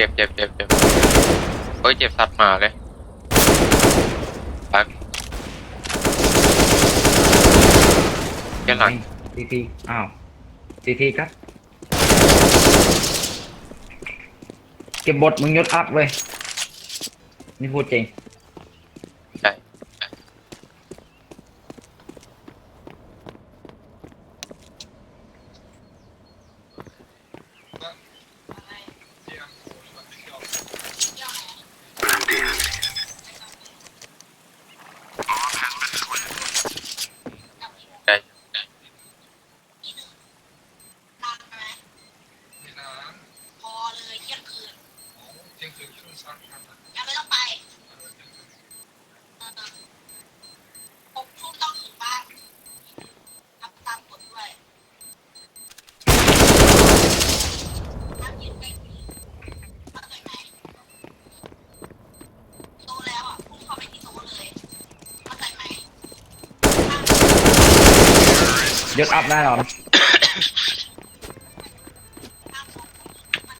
จ็บเจ็บเจ็บเจ็บเฮ้ยเจ็บสัตว์หมาเลยปักแค่หลังทีทีอ้าวทีทีครับ เก็บบทมึงยศอัพเว้ยนี่พูดจริง ใช่ใช่ ไม่นาน พอเลยเที่ยงคืน โอ้เที่ ยงคืนครึ่งสักพักยังไม่ต้องไปเออเที่ยงคืนเออหกทุ่มต้องถึงบ้านทำตามกฎด้วยน้ำเย็นไม่มีเข้าใจไหมโตแล้วอะพุ่งเข้าไปที่โต๊ะเลยเข้าใจไหมยศอัพแน่นอน